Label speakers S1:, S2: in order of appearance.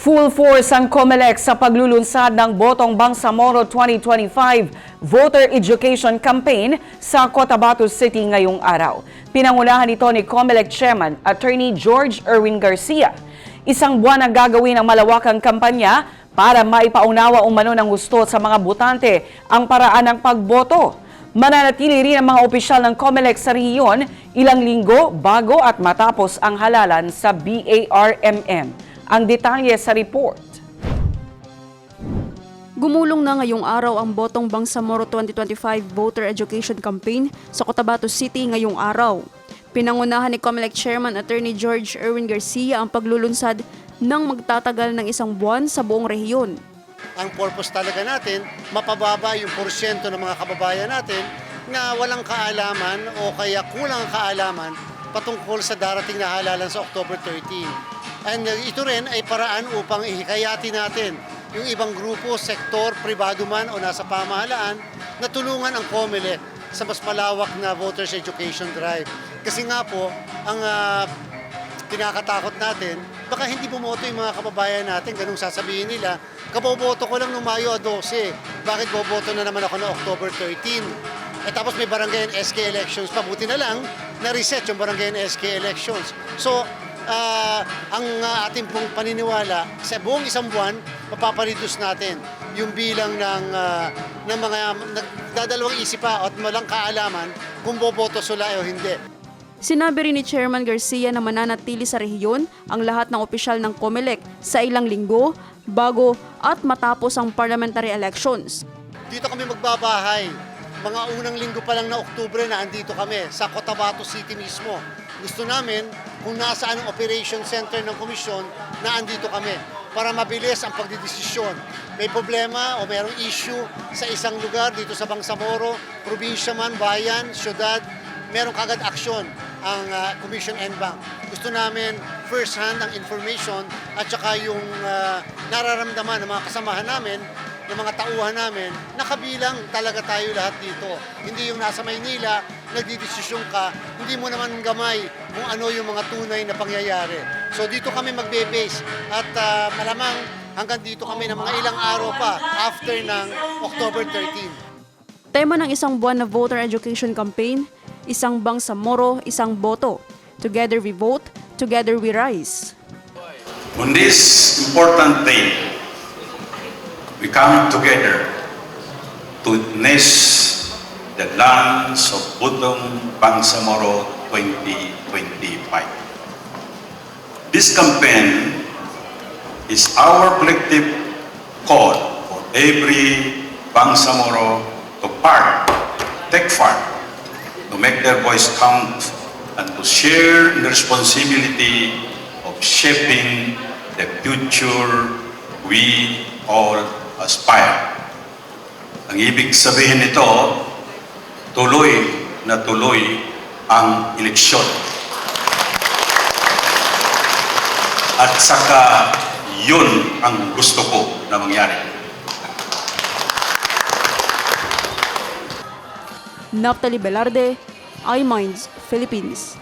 S1: Full force ang COMELEC sa paglulunsad ng Botong Bangsamoro 2025 Voter Education Campaign sa Cotabato City ngayong araw. Pinangunahan ito ni COMELEC Chairman Attorney George Erwin Garcia. Isang buwan ang gagawin ang malawakang kampanya para maipaunawa umano ng gusto sa mga botante ang paraan ng pagboto. Mananatili rin ang mga opisyal ng COMELEC sa rehiyon ilang linggo bago at matapos ang halalan sa BARMM. Ang detalye sa report.
S2: Gumulong na ngayong araw ang Botong Bangsamoro 2025 Voter Education Campaign sa Cotabato City ngayong araw. Pinangunahan ni COMELEC Chairman Attorney George Erwin Garcia ang paglulunsad ng magtatagal ng isang buwan sa buong rehiyon.
S3: ang purpose talaga natin, mapababa yung porsyento ng mga kababayan natin na walang kaalaman o kaya kulang ang kaalaman patungkol sa darating na halalan sa October 13. And uh, ito rin ay paraan upang ihikayati natin yung ibang grupo, sektor, pribado man o nasa pamahalaan na tulungan ang COMELEC sa mas malawak na voters education drive. Kasi nga po, ang ah, kinakatakot natin, baka hindi bumoto yung mga kababayan natin, ganung sasabihin nila, kaboboto ko lang noong Mayo 12, bakit boboto na naman ako noong October 13? Eh tapos may barangay SK elections pa, buti na lang, na-reset yung barangay SK elections. So, ah, ang ah, ating pong paniniwala, sa buong isang buwan, mapapareduce natin yung bilang ng, ah, ng mga nagdadalawang isip pa at malang kaalaman kung boboto sila o hindi.
S2: Sinabi rin ni Chairman Garcia na mananatili sa rehiyon ang lahat ng opisyal ng COMELEC sa ilang linggo bago at matapos ang parliamentary elections.
S3: Dito kami magbabahay. Mga unang linggo pa lang na Oktubre na andito kami sa Cotabato City mismo. Gusto namin kung nasaan ang operation center ng komisyon na andito kami para mabilis ang pagdidesisyon. May problema o mayroong issue sa isang lugar dito sa Bangsamoro, probinsya man, bayan, syudad, meron kagad aksyon ang uh, Commission and Bank. Gusto namin first hand ang information at saka yung uh, nararamdaman ng mga kasamahan namin ng mga tauhan namin, nakabilang talaga tayo lahat dito. Hindi yung nasa Maynila, nagdidesisyon ka, hindi mo naman gamay kung ano yung mga tunay na pangyayari. So dito kami magbe-base at ah, malamang hanggang dito kami ng mga ilang araw pa after ng October 13.
S2: Tema ng isang buwan na voter education campaign, isang Bangsamoro, isang boto. Together we vote, together we rise.
S4: On this important day, we come together to witness the lands of Butong Bangsamoro 2025. This campaign is our collective call for every Bangsamoro to part, take part, to make their voice count, and to share the responsibility of shaping the future we all aspire. Ang ibig sabihin nito, tuloy na tuloy ang eleksyon. At saka yun ang gusto ko na mangyari.
S2: Naphtali Velarde, iMinds, Philippines.